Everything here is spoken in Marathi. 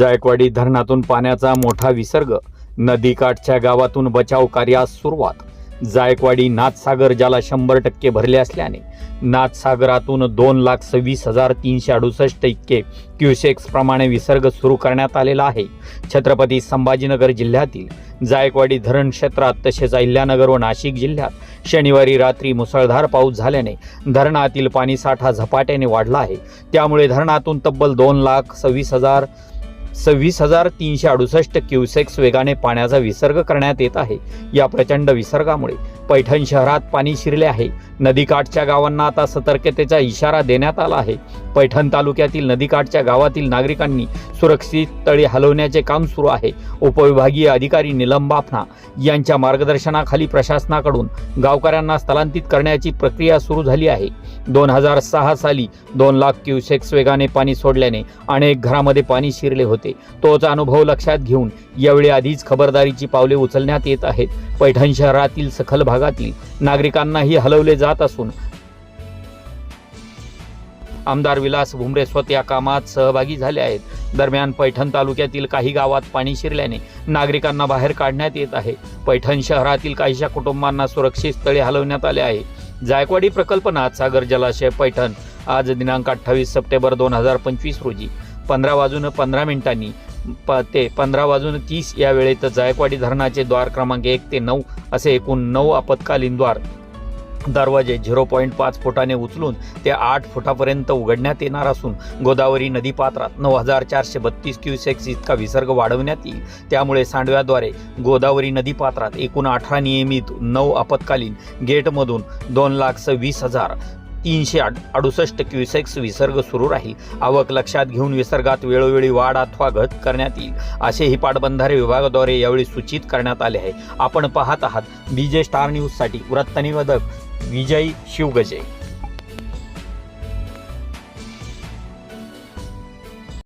जायकवाडी धरणातून पाण्याचा मोठा विसर्ग नदीकाठच्या गावातून बचाव कार्यास सुरुवात. जायकवाडी नाथसागर ज्याला शंभर टक्के भरले असल्याने नाथसागरातून दोन लाख सव्वीस हजार तीनशे अडुसष्ट इतके क्युसेक्स प्रमाणे विसर्ग सुरू करण्यात आलेला आहे. छत्रपती संभाजीनगर जिल्ह्यातील जायकवाडी धरण क्षेत्रात तसेच अहिल्यानगर व नाशिक जिल्ह्यात शनिवारी रात्री मुसळधार पाऊस झाल्याने धरणातील पाणीसाठा झपाट्याने वाढला आहे. त्यामुळे धरणातून तब्बल दोन लाख सव्वीस हजार सव्वीस हजार तीनशे अडुसष्ट क्युसेक्स वेगाने पाण्याचा विसर्ग करण्यात येत आहे. या प्रचंड विसर्गामुळे पैठण शहरात पाणी शिरले आहे. नदीकाठच्या गावांना आता सतर्कतेचा इशारा देण्यात आला आहे. पैठण तालुक्यातील नदीकाठच्या गावातील नागरिकांनी सुरक्षित तळी हलवण्याचे काम सुरू आहे. उपविभागीय अधिकारी निलम बाफना यांच्या मार्गदर्शनाखाली प्रशासनाकडून गावकऱ्यांना स्थलांतरित करण्याची प्रक्रिया सुरू झाली आहे. दोन हजार सहा साली दोन लाख क्युसेक्स वेगाने पाणी सोडल्याने अनेक घरामध्ये पाणी शिरले होते. तोच अनुभव लक्षात घेऊन यावेळी आधीच खबरदारीची पावले उचलण्यात येत आहेत. पैठण शहरातील सखल भागातील नागरिकांनाही हलवले जात असून आमदार विलास भुमरे स्वत या कामात सहभागी झाले आहेत. दरम्यान पैठण तालुक्यातील काही गावात पाणी शिरल्याने नागरिकांना बाहेर काढण्यात येत आहे. पैठण शहरातील काहीशा कुटुंबांना सुरक्षित स्थळी हलवण्यात आले आहे. जायकवाडी प्रकल्प नाथसागर जलाशय पैठण आज दिनांक अठ्ठावीस सप्टेंबर दोन हजार पंचवीस रोजी पंधरा वाजून पंधरा मिनिटांनी प ते पंधरा वाजून तीस या वेळेत जायकवाडी धरणाचे द्वार क्रमांक एक ते नऊ असे एकूण नऊ आपत्कालीन द्वार दरवाजे झिरो पॉईंट पाच फुटाने उचलून ते आठ फुटापर्यंत उघडण्यात येणार असून गोदावरी नदीपात्रात नऊ हजार चारशे बत्तीस क्युसेक्स इतका विसर्ग वाढवण्यात येईल. त्यामुळे सांडव्याद्वारे गोदावरी नदीपात्रात एकूण अठरा नियमित नऊ आपत्कालीन गेटमधून दोन लाख सव्वीस हजार तीनशे अडुसष्ट क्युसेक्स विसर्ग सुरू राहील. आवक लक्षात घेऊन विसर्गात वेळोवेळी वाढ अथवा घट करण्यात येईल. असेही पाटबंधारे विभागाद्वारे यावेळी सूचित करण्यात आले आहे. आपण पाहत आहात बीजे स्टार न्यूजसाठी वृत्तनिवेदक विजय शिवगजे.